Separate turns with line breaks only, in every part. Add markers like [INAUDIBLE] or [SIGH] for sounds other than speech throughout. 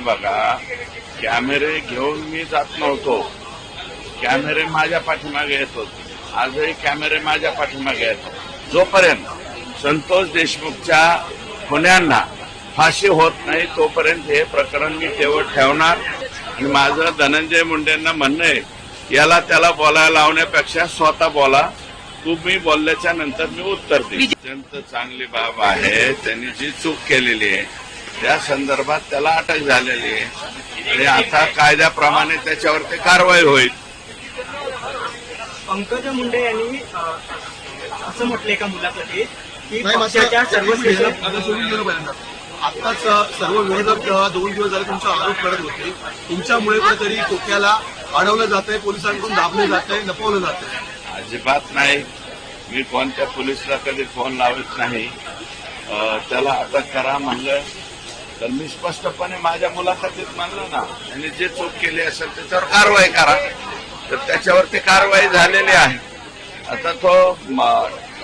बघा कॅमेरे घेऊन मी जात नव्हतो. कॅमेरे माझ्या पाठीमागे येत होते. आजही कॅमेरे माझ्या पाठीमागे येतो जोपर्यंत संतोष देशमुखच्या खुन्यांना फाशी होत नाही तोपर्यंत हे प्रकरण मी तेवढ ठेवणार. आणि माझं धनंजय मुंडेंना म्हणणं आहे याला त्याला बोलायला लावण्यापेक्षा स्वतः बोला. तुम्ही बोलल्याच्या नंतर मी उत्तर देईन. अत्यंत चांगली बाब आहे त्यांनी जी चूक केलेली आहे त्या संदर्भात त्याला अटक झालेली आहे. आणि आता कायद्याप्रमाणे त्याच्यावरती कारवाई होईल.
पंकजा मुंडे यांनी असं म्हटलंय का मुलाखतीत की पक्षाच्या सर्व
आत्ताच सर्व विरोधक दोन दिवस झाले तुमचा आरोप करत होते. तुमच्यामुळे कुठेतरी टोक्याला अडवलं जात आहे पोलिसांकडून दाबलं जात आहे लपवलं जात आहे
अजिबात नाही. मी कोणत्या पोलिसला कधी फोन लावत नाही. त्याला अटक करा म्हणलं. तर मी स्पष्टपणे माझ्या मुलाखतीत म्हणलं ना त्यांनी जे चूक केली असेल त्याच्यावर कारवाई करा. तर त्याच्यावरती कारवाई झालेली आहे. आता तो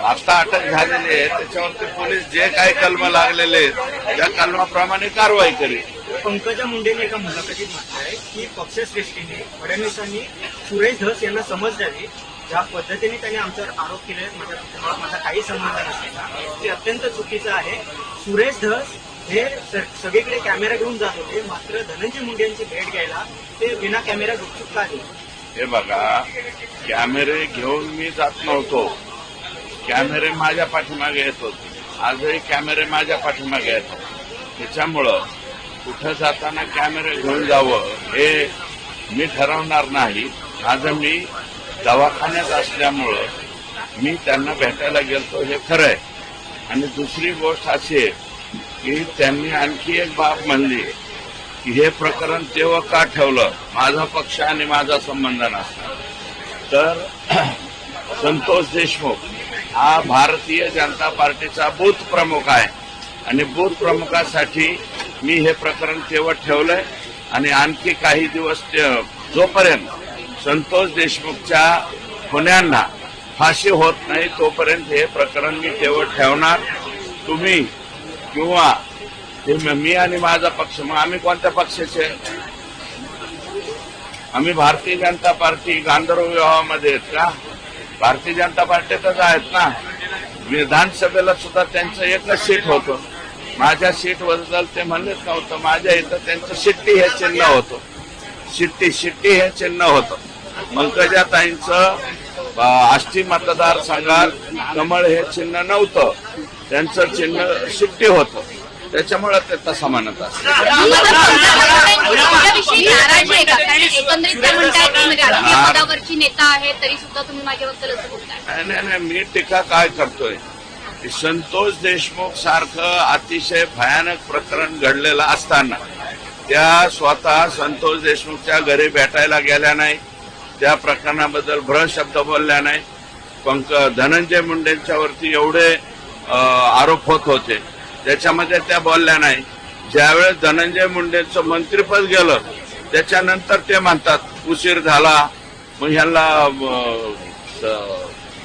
आता अटक झालेली आहे. त्याच्यावरती पोलीस जे काही कलम लागलेले आहेत त्या कलमाप्रमाणे कारवाई करेल.
पंकजा मुंडेने एका मुलाखतीत म्हटलंय की पक्षश्रेष्ठीने फडणवीसांनी सुरेश धस यांना समज द्यावी ज्या पद्धतीने त्यांनी आमच्यावर आरोप केले माझ्या माझा काही संबंध नसलेला ते अत्यंत चुकीचं आहे. सुरेश धस हे सगळीकडे कॅमेरा घेऊन जात होते. मात्र धनंजय मुंडे यांची भेट घ्यायला ते विना कॅमेरा गुपचूप का
हे बघा कॅमेरे घेऊन मी जात नव्हतो. कॅमेरे माझ्या पाठीमागे येत होते. आजही कॅमेरे माझ्या पाठीमागे येतात त्याच्यामुळं कुठं जाताना कॅमेरे घेऊन जावं हे मी ठरवणार नाही. आज मी दवाखान्यात असल्यामुळं मी त्यांना भेटायला गेलतो हे खरं आहे आणि दुसरी गोष्ट अशी आहे की त्यांनी आणखी एक बाब म्हणली की हे प्रकरण तेव्हा का ठेवलं? माझा पक्ष आणि माझा संबंध नसणार. तर [CLEARS THROAT] संतोष देशमुख हा भारतीय जनता पार्टीचा बूथ प्रमुख आहे. आणि बूथ प्रमुखासाठी मी हे प्रकरण तेव्हा ठेवलंय. आणि आणखी काही दिवस जोपर्यंत संतोष देशमुखच्या गुन्ह्यांना फाशी होत नाही तोपर्यंत हे प्रकरण मी तेव्हा ठेवणार. तुम्ही किंवा मी आणि माझा पक्ष मग आम्ही कोणत्या पक्षाचे? आम्ही भारतीय जनता पार्टी गांधर्व विवाहामध्ये आहेत का? भारतीय जनता पार्टीतच आहेत ना. विधानसभेला सुद्धा त्यांचं एकच सीट होतं. माझ्या सीटबद्दल ते म्हणलेच नव्हतं. माझ्या इथं त्यांचं शिट्टी हे चिन्ह होतं. शिट्टी शिट्टी हे चिन्ह होतं. पंकजाताईंचं आष्टी मतदारसंघात कमळ हे चिन्ह नव्हतं. त्यांचं चिन्ह शिट्टी होतं. त्याच्यामुळे ते तसं म्हणत असतं.
तुमच्याविषयी नाराज आहे का? कारण एकंदरीत काय म्हणतायत की म्हणजे
नाही नाही मी टीका काय करतोय? की संतोष देशमुख सारखं अतिशय भयानक प्रकरण घडलेलं असताना त्या स्वतः संतोष देशमुखच्या घरी भेटायला गेल्या नाही त्या प्रकरणाबद्दल भ्र शब्द बोलल्या नाही. पंक धनंजय मुंडेंच्या वरती एवढे आरोप होत होते. त्याच्यामध्ये त्या बोलल्या नाही. ज्यावेळेस धनंजय मुंडेंचं मंत्रिपद गेलं त्याच्यानंतर ते म्हणतात उशीर झाला. मग ह्याला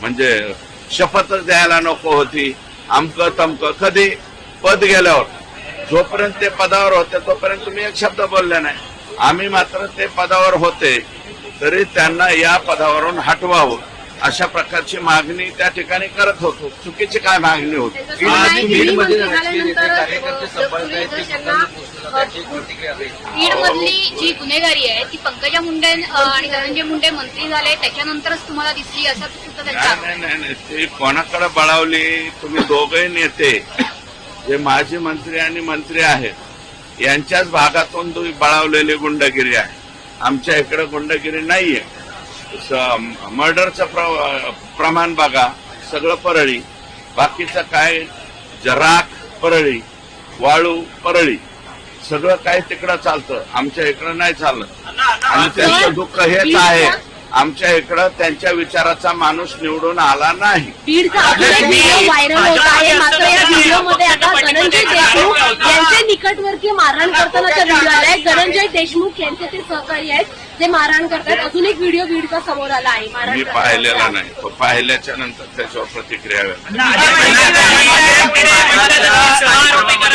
म्हणजे शपथच द्यायला नको होती. आमकं तमकं. कधी? पद गेल्यावर. जोपर्यंत ते पदावर होते तोपर्यंत तुम्ही एक शब्द बोलले नाही. आम्ही मात्र ते पदावर होते. तरी त्यांना या पदावरून हटवावं. अशा प्रकारची मागणी त्या ठिकाणी करत होतो चुकीची काय मागणी होती
मधली जी गुन्हेगारी आहे ती पंकजा मुंडे आणि धनंजय मुंडे मंत्री झाले त्याच्यानंतरच तुम्हाला दिसली असा
नाही. नाही. ते कोणाकडे बळावली तुम्ही दोघे नेते जे माजी मंत्री आणि मंत्री आहेत यांच्याच भागातून तुम्ही बळावलेली गुंडगिरी आहे आमच्या इकडे गुंडगिरी नाहीये मर्डरचं प्र- प्रमाण बघा सगळं परळी. बाकीचं काय जराक परळी वाळू परळी. सगळं काय तिकडं चालतं. आमच्या इकडं नाही चालत. आणि त्यांचं दुःख हेच आहे. आमच्या इकडं त्यांच्या विचाराचा माणूस निवडून आला नाही.
निकटवर्तीय मारहाण करतानाचा व्हिडिओ आलाय धनंजय देशमुख यांचे ते सहकारी आहेत. जे मारहाण करतात. अजून एक व्हिडिओ बीडचा समोर आला आहे
मी
करताना.
पाहिलेला नाही. तो पाहिल्याच्या नंतर त्याच्यावर प्रतिक्रिया व्यक्त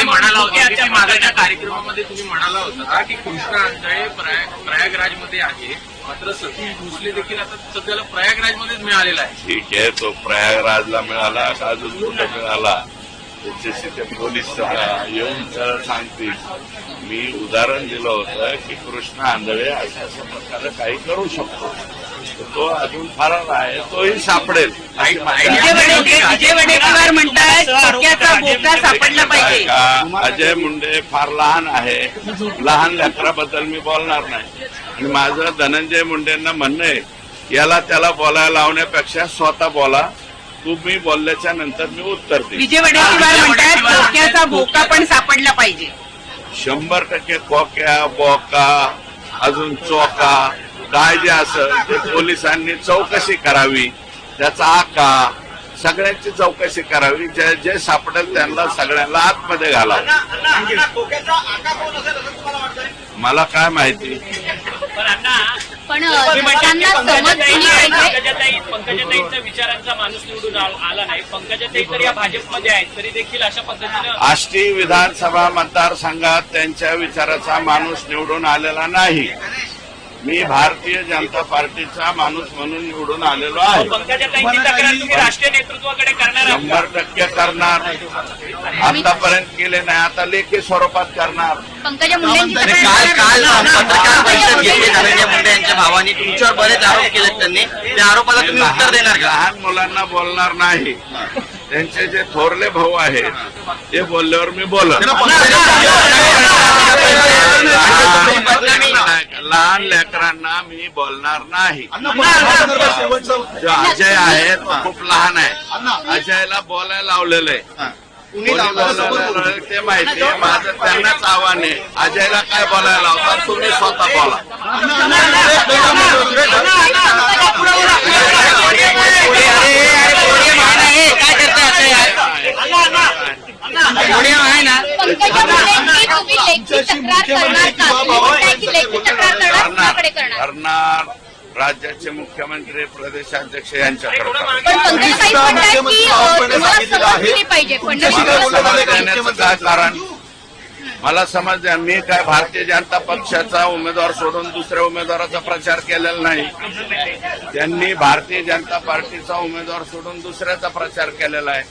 म्हणाला होता की मागाच्या कार्यक्रमामध्ये तुम्ही म्हणाला होता की कृष्णा अंधळे प्रयाग प्रयागराजमध्ये आहे. मात्र सतीश भोसले देखील आता सध्याला प्रयागराजमध्येच मिळालेला आहे.
ठीक आहे तो प्रयागराजला मिळाला का अजून कुठे मिळाला? त्याच्याशी ते पोलीस येऊन सरळ सांगतील. मी उदाहरण दिलं होतं की कृष्ण आंधळे अशा अशा प्रकारे काही करू शकतो. तो अजून फरार आहे तोही सापडेल.
विजय वडेट्टीवार बोका पाहिजे.
का? अजय मुंडे फार लहान आहे. लहान लेकराबद्दल मी बोलणार नाही. आणि माझं धनंजय मुंडेंना म्हणणं आहे याला त्याला बोलायला लावण्यापेक्षा स्वतः बोला. तुम्ही बोलल्याच्या नंतर मी उत्तर
विजय वडेट्टीवार बोका पण सापडला पाहिजे.
शंभर टक्के खोक्या बोका अजून चोका काय जे असेल ते पोलिसांनी चौकशी करावी त्याचा आका सगळ्यांची चौकशी करावी जे जे सापडेल त्यांना सगळ्यांना आतमध्ये घालावं. मला काय माहिती?
पण त्यांना समज दिली पाहिजे.
पंकजाताई पंकजाताईंचा विचारांचा माणूस निवडून आल- आला नाही. पंकजाताई तर या भाजपमध्ये आहेत. तरी देखील अशा पद्धतीनं
आष्टी विधानसभा मतदारसंघात त्यांच्या विचाराचा माणूस निवडून आलेला नाही. मी भारतीय जनता पार्टीचा माणूस म्हणून निवडून आलेलो आहे.
राष्ट्रीय नेतृत्वाकडे करणार
शंभर टक्के करणार. आतापर्यंत केले नाही आता लेखी स्वरूपात करणार.
पंकजा तक्रार
काल काल पत्रकार परिषद घेतली
पंकजा
धनंजय मुंडे यांच्या भावानी तुमच्यावर बरेच आरोप केलेत त्यांनी. त्या आरोपाला तुम्ही उत्तर देणार का?
लहान मुलांना बोलणार नाही. त्यांचे जे थोरले भाऊ आहेत ते बोलल्यावर मी बोलत लहान लेकरांना मी बोलणार नाही. जो अजय आहे तो खूप लहान आहे. अजयला बोलायला लावलेलं आहे. ते माहिती आहे. माझं त्यांनाच आव्हान आहे. अजयला काय बोलायला लावतात तुम्ही स्वतः बोला
काय करताय आहे ना
पंकजा मुंडेंची तुम्ही लेखी तक्रार करणार का तुम्ही म्हणताय की लेखी तक्रार करणार कुणाकडे करणार
राज्याचे मुख्यमंत्री प्रदेशाध्यक्ष यांच्याकडे कारण मला समज द्या मी काय भारतीय जनता पक्षाचा उमेदवार सोडून दुसऱ्या उमेदवाराचा प्रचार केलेला नाही. त्यांनी भारतीय जनता पार्टीचा उमेदवार सोडून दुसऱ्याचा प्रचार केलेला आहे.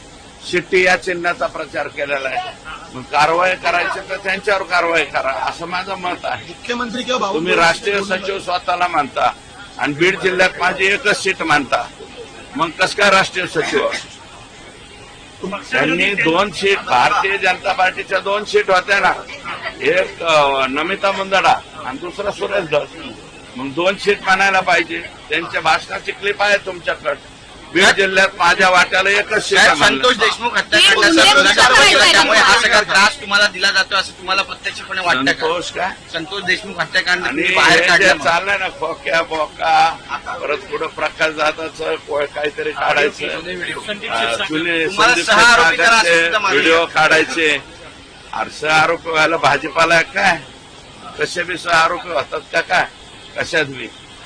शिट्टी या चिन्हाचा प्रचार केलेला आहे. मग कारवाई करायची तर त्यांच्यावर कारवाई करा असं माझं मत आहे.
मुख्यमंत्री किंवा
तुम्ही राष्ट्रीय सचिव स्वतःला मानता आणि बीड जिल्ह्यात माझी एकच सीट मानता. मग कस काय राष्ट्रीय सचिव? त्यांनी दोन सीट भारतीय जनता पार्टीच्या दोन सीट होत्या ना. एक नमिता मुंदडा आणि दुसरा सुरेश धस मग दोन सीट मानायला पाहिजे. त्यांच्या भाषणाची क्लिप आहे तुमच्याकडे. बीड जिल्ह्यात माझ्या वाट्याला एकच
साहेब, संतोष. देशमुख हत्याकांडाचा खुलासा
कुठं
त्यामुळे हा? सगळा त्रास तुम्हाला दिला जातो असं तुम्हाला प्रत्यक्षपणे वाटतं का?
संतोष काय
संतोष देशमुख हत्याकांड
आणि
तुम्ही बाहेर
हे जे
काढलं
चाललंय ना खोक्या बोका परत पुढं प्रकाश जाताचं को- काहीतरी काढायचं. अं, जुने
तुम्हाला
संदीप
सहा आरोपी करा असं
काकाचे
सुद्धा मान्य
व्हिडिओ. काढायचे. आरसे आरोपी व्हायला भाजीपाला आहे काय? कसे बी सह आरोपी होतात का काय? कशात बी?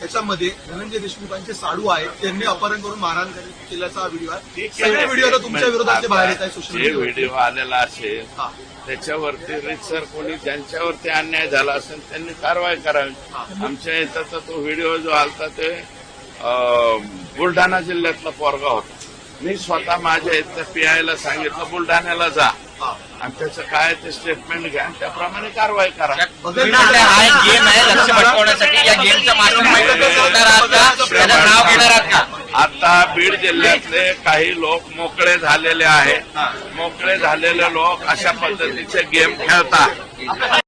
त्याच्यामध्ये धनंजय देशमुखांचे साडू आहेत त्यांनी अपहरण करून मारहाण केल्याचा व्हिडिओ आहे. सगळे व्हिडिओ आता तुमच्या विरोधात बाहेर येत आहे सोशल
जे
मीडियावर
व्हिडिओ आलेला असेल
हा.
त्याच्यावरती रितसर कोणी ज्यांच्यावरती अन्याय झाला असेल त्यांनी कारवाई करावी. आमच्या इथं तर तो व्हिडिओ जो आलता ते बुलढाणा जिल्ह्यातला पोरगा होता. मी स्वतः माझ्या इथल्या पीआयला सांगितलं बुलढाण्याला जा. आणि त्याचं काय ते स्टेटमेंट घ्या आणि त्याप्रमाणे कारवाई करा.
हा एक गेम आहे लक्ष भटकवण्यासाठी या गेमचा
आता बीड जिल्ह्यातले काही लोक मोकळे झालेले आहेत. मोकळे झालेले लोक अशा पद्धतीचे गेम खेळतात.